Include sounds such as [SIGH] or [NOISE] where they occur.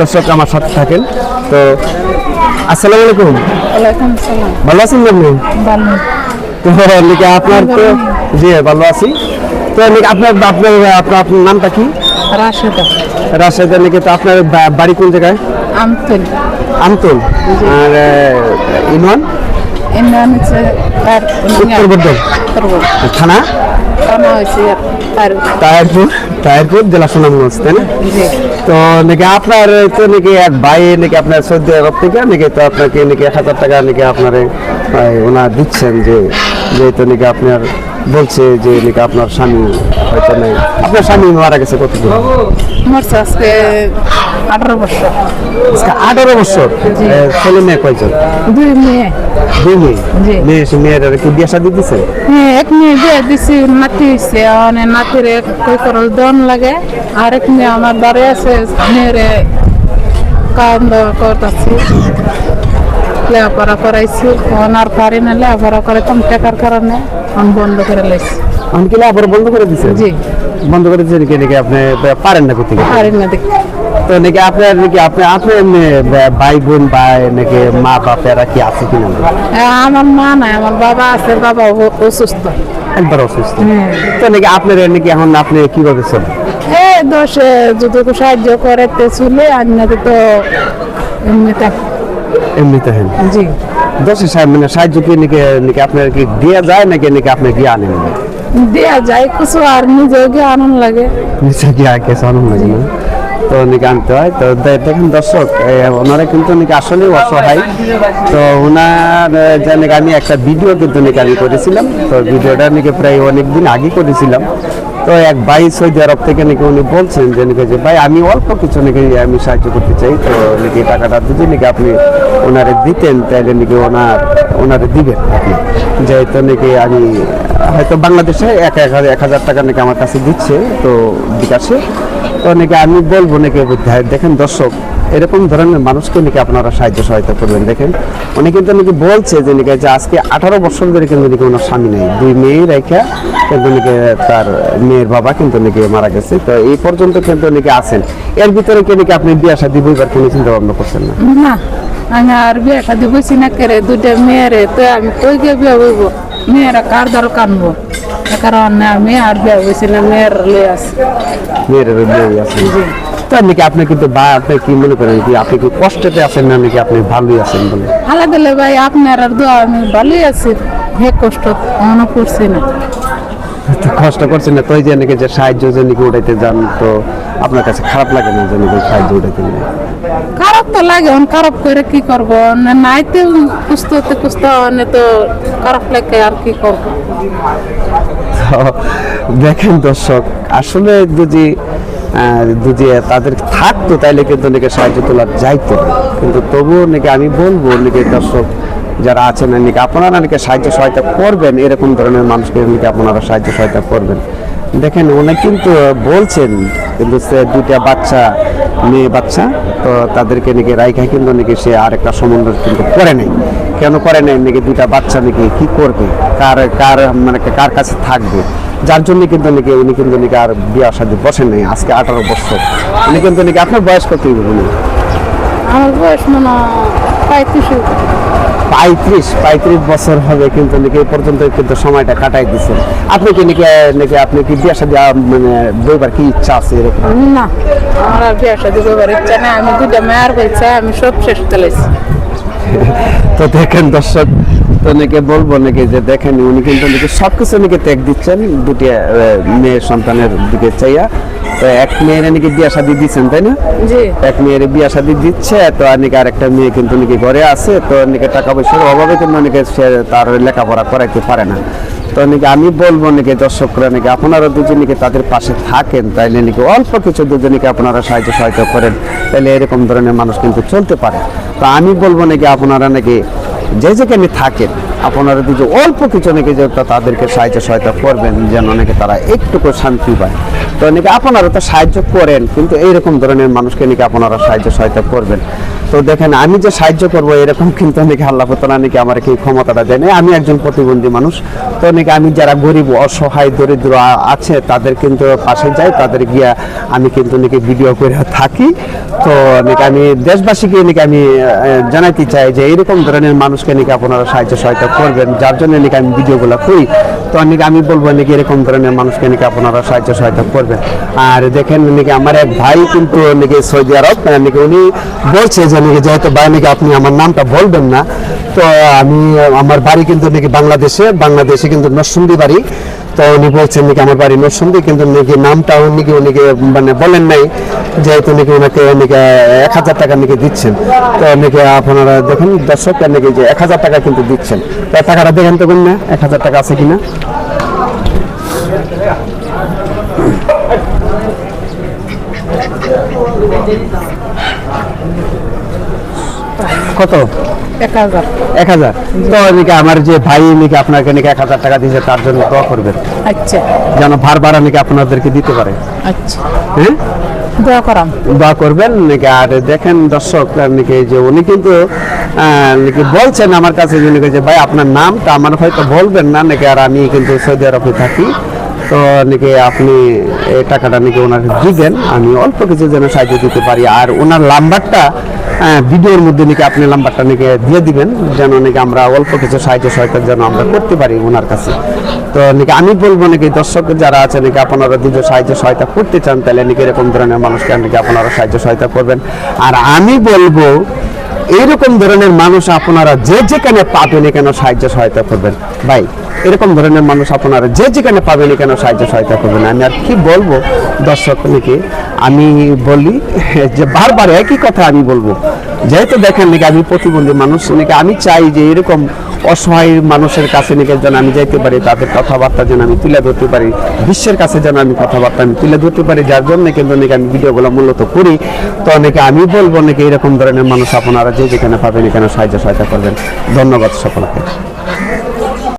দর্শক আমার সাথে থাকেন। তো আসসালামু আলাইকুম। ভালো আছেন আপনি? ভালো। তো লিখে আপনার তো জি ভালো আছি। তো লিখে আপনার আপনার আপনার আপনার নামটা কি? রাশেদা। রাজশাহীতে লিখে তো আপনার বাড়ি কোন জায়গায়? আমতল। আমতল। আর তার উত্তর থানা? তাহেরপুর তাহেরপুর জেলা সুনামগঞ্জ তাই না? তো নাকি আপনার তো নাকি এক ভাই নাকি আপনার সৌদি আরব থেকে নাকি তো আপনাকে নাকি এক হাজার টাকা নাকি আপনার ওনার দিচ্ছেন যে যেহেতু নাকি আপনার বলছে যে নাকি আপনার স্বামী হয়তো নেই। আপনার স্বামী মারা গেছে কতদিন? মরছে আজকে আঠারো বছর। আজকে আঠারো বছর। ছেলে মেয়ে কয়জন? দুই মেয়ে। দুই মেয়ে জি। মেয়ে মেয়ের কি বিয়ে শাদী দিছে? হ্যাঁ এক মেয়ে বিয়ে দিছি নাতি হয়েছে মানে নাতির কই করল দন লাগে। আর এক মেয়ে আমার বাড়ি আছে মেয়েরে কাম করতেছি। লেখাপড়া করাইছি। ওনার পারি না লেখাপড়া করে কম টাকার কারণে আমি বন্ধ করে লাইছি। আমি কি বন্ধ করে দিছে? জি। বন্ধ করে দিছে নাকি নাকি আপনি পারেন না করতে পারি না দেখি তো নাকি আপনার নাকি আপনি আপনার ভাই বোন ভাই নাকি মা বাপেরা কি আছে কিনা? হ্যাঁ, আমার মা নাই আমার বাবা আছে বাবা অসুস্থ। একবার অসুস্থ। হ্যাঁ। তো নাকি আপনার নাকি এখন আপনি কীভাবে চলেন? এই দোষে কেউ সাহায্য করে তে চলে আর না তো এমনিতে। এমনিতে হেন জি। দশে সাহেব মানে সাহায্য কি নাকি নাকি আপনার কি দেওয়া যায় নাকি নাকি আপনি গিয়ে আনেন? দেয়া যায় কিছু আর নিজেও গিয়ে আনন্দ লাগে। নিচে গিয়ে আনন্দ লাগে না। তো নাকি আনতে হয়? তো দেখেন দর্শক ওনারা কিন্তু নাকি আসলে অসহায়। তো ওনার এ, যে নাকি আমি একটা ভিডিও কিন্তু নাকি আমি করেছিলাম। তো ভিডিওটা নাকি প্রায় অনেক দিন আগে করেছিলাম। তো এক ভাই সৌদি আরব থেকে নাকি উনি বলছেন যে নাকি যে ভাই আমি অল্প কিছু নাকি আমি সাহায্য করতে চাই। তো নাকি টাকাটা যদি নাকি আপনি ওনারে দিতেন তাহলে নাকি ওনার ওনারে দিবেন আপনি। যেহেতু নাকি আমি হয়তো বাংলাদেশে এক এক হাজার টাকা নাকি আমার কাছে দিচ্ছে তো বিকাশে। তো আমি বলব নাকি বুদ্ধ- দেখেন দর্শক, এরকম ধরনের মানুষকে নাকি আপনারা সাহায্য সহায়তা করবেন। দেখেন, উনি কিন্তু নাকি বলছে যে নাকি যে আজকে আঠারো বছর ধরে কিন্তু নাকি ওনার স্বামী নেই। দুই মেয়ে রেখা কিন্তু নাকি তার মেয়ের বাবা কিন্তু নাকি মারা গেছে। তো এই পর্যন্ত কিন্তু নাকি আছেন। এর ভিতরে কি নাকি আপনি বিয়ে শাদী বইবার কোনো চিন্তা ভাবনা করছেন না? না, আমি আর বিয়ে শাদি বসি না করে, দুইটা মেয়েরে, তো আমি কই গিয়ে বিয়ে বইব? মেয়েরা কার দল কানবো? কারণে আমি আর বিয়ে বসি না মেয়ের লিয়ে আসি মেয়ের বিয়ে আছে। তার নাকি আপনি কিন্তু বা আপনি কি মনে করেন কি আপনি কি কষ্টতে আছেন না নাকি আপনি ভালোই আছেন বলে? হালা দিলে ভাই আপনার আর দোয়া আমি ভালোই আছি। হে কষ্ট মনে করছি না। কষ্ট করছেন না তো এই যে নাকি যে সাহায্য যে নাকি উঠাইতে যান তো আপনার কাছে খারাপ লাগে না যে নাকি সাহায্য উঠাইতে তো লাগে খারাপ করে কি করব? নাইতে তো খারাপ লাগে আর কি [LAUGHS] দেখেন দর্শক, আসলে যদি যদি তাদের থাকতো, তাইলে কিন্তু নাকি সাহায্য তোলা যাইতো কিন্তু তবুও নাকি আমি বলব নাকি দর্শক, যারা আছেন নাকি আপনারা নাকি সাহায্য সহায়তা করবেন, এরকম ধরনের মানুষকে নাকি আপনারা সাহায্য সহায়তা করবেন। দেখেন, উনি কিন্তু বলছেন কিন্তু সে দুইটা বাচ্চা, মেয়ে বাচ্চা, তো তাদেরকে নাকি রাইখা কিন্তু নাকি সে আর একটা সম্বন্ধ কিন্তু করে নেই। কেন করে নাই? নাকি দুইটা বাচ্চা নাকি কি করবে? কার কার মানে কার কাছে থাকবে? যার জন্য কিন্তু নাকি, উনি কিন্তু নাকি আর বিয়ে শাদী বসেন নাই, আজকে আঠারো বছর। উনি কিন্তু নাকি আপনার বয়স কত আমার বয়স মনে পঁয়ত্রিশ পঁয়ত্রিশ পঁয়ত্রিশ বছর হবে কিন্তু নাকি এই পর্যন্ত কিন্তু সময়টা কাটাই দিচ্ছেন আপনি কি নাকি নাকি আপনি কি বিয়ে মানে বইবার কি ইচ্ছা আছে এরকম? না আমার আর বিয়ে করবার ইচ্ছা আমি দুইটা মেয়ের বলছে আমি সব শেষ চলেছি তো দেখেন দর্শক তো নাকি বলব নাকি যে দেখেন উনি কিন্তু নাকি সব কিছু নাকি ত্যাগ দিচ্ছেন দুটি মেয়ে সন্তানের দিকে চাইয়া। এক মেয়ের নাকি বিয়া শাদী দিচ্ছেন তাই না? এক মেয়ের বিয়া শাদী দিচ্ছে তো নাকি আরেকটা মেয়ে কিন্তু নাকি ঘরে আছে তো নাকি টাকা পয়সার অভাবে কিন্তু নাকি সে তার লেখাপড়া করাইতে পারে না। তো নাকি আমি বলব নাকি দর্শকরা নাকি আপনারা দুজনকে তাদের পাশে থাকেন তাইলে নাকি অল্প কিছু দুজনকে আপনারা সাহায্য সহায়তা করেন তাহলে এরকম ধরনের মানুষ কিন্তু চলতে পারে। তো আমি বলব নাকি আপনারা নাকি যে যেখানে থাকেন আপনারা দুজন অল্প কিছু নাকি যে তাদেরকে সাহায্য সহায়তা করবেন যেন নাকি তারা একটুকু শান্তি পায়। তো নাকি আপনারা তো সাহায্য করেন, কিন্তু এইরকম ধরনের মানুষকে নাকি আপনারা সাহায্য সহায়তা করবেন? তো দেখেন, আমি যে সাহায্য করব এরকম কিন্তু নাকি আল্লাহ তালা নাকি আমার কি ক্ষমতাটা দেয় নাই। আমি একজন প্রতিবন্ধী মানুষ, তো নাকি আমি যারা গরিব, অসহায়, দরিদ্র আছে, তাদের কিন্তু পাশে যাই, তাদের গিয়া আমি কিন্তু নাকি ভিডিও করে থাকি। তো নাকি আমি দেশবাসীকে নাকি আমি জানাতে চাই যে এরকম ধরনের মানুষকে নাকি আপনারা সাহায্য সহায়তা করবেন, যার জন্য নাকি আমি ভিডিওগুলো করি। তো নাকি আমি বলব নাকি এরকম ধরনের মানুষকে নাকি আপনারা সাহায্য সহায়তা করবেন। আর দেখেন নাকি আমার এক ভাই কিন্তু নাকি সৌদি আরব আহ, নাকি উনি বলছে যে নাকি যেহেতু ভাই নাকি আপনি আমার নামটা বলবেন না তো আমি আমার বাড়ি কিন্তু নাকি বাংলাদেশে বাংলাদেশে কিন্তু নরসুন্দি বাড়ি। তো উনি বলছেন নাকি আমার বাড়ি নরসুন্দি কিন্তু নাকি নামটা নাকি উনিকে মানে বলেন নাই, যেহেতু নাকি ওনাকে নাকি এক হাজার টাকা নাকি দিচ্ছেন। তো নাকি আপনারা দেখেন দর্শক নাকি যে এক হাজার টাকা কিন্তু দিচ্ছেন। তো টাকাটা দেখেন তো না এক হাজার টাকা আছে কিনা? কত? এক হাজার। তো নাকি আমার যে ভাই নাকি আপনাকে নাকি এক হাজার টাকা দিয়েছে তার জন্য দোয়া করবেন। আচ্ছা। যেন ভাড়া নাকি আপনাদেরকে দিতে পারে। আচ্ছা। হ্যাঁ? দোয়া করাম দোয়া করবেন নাকি আর দেখেন দর্শক নাকি যে উনি কিন্তু আহ, নাকি বলছেন আমার কাছে যে ভাই আপনার নামটা আমার হয়তো বলবেন না নাকি আর আমি কিন্তু সৌদি আরবে থাকি। তো নাকি আপনি এই টাকাটা নাকি ওনাকে দিবেন? আমি অল্প কিছু যেন সাহায্য দিতে পারি। আর ওনার নাম্বারটা ভিডিওর মধ্যে নাকি আপনি নাম্বারটা নাকি দিয়ে দিবেন, যেন নাকি আমরা অল্প কিছু সাহায্য সহায়তা যেন আমরা করতে পারি ওনার কাছে। তো নাকি আমি বলব নাকি দর্শক যারা আছে নাকি আপনারা দুটো সাহায্য সহায়তা করতে চান, তাহলে নাকি এরকম ধরনের মানুষকে নাকি আপনারা সাহায্য সহায়তা করবেন। আর আমি বলব, এইরকম ধরনের মানুষ আপনারা যে যেখানে পাবেন কেন সাহায্য সহায়তা করবেন। ভাই এরকম ধরনের মানুষ আপনারা যে যেখানে পাবেন কেন সাহায্য সহায়তা করবেন। আমি আর কি বলব? দর্শক নাকি আমি বলি যে বারবার একই কথা আমি বলব। যেহেতু দেখেন নাকি আমি প্রতিবন্ধী মানুষ, নাকি আমি চাই যে এরকম অসহায় মানুষের কাছে নাকি যেন আমি যাইতে পারি, তাদের কথাবার্তা যেন আমি তুলে ধরতে পারি, বিশ্বের কাছে যেন আমি কথাবার্তা আমি তুলে ধরতে পারি, যার জন্য কিন্তু নাকি আমি ভিডিওগুলো মূলত করি। তো নাকি আমি বলব নাকি এরকম ধরনের মানুষ আপনারা যে যেখানে পাবেন এখানে সাহায্য সহায়তা করবেন। ধন্যবাদ সকলকে।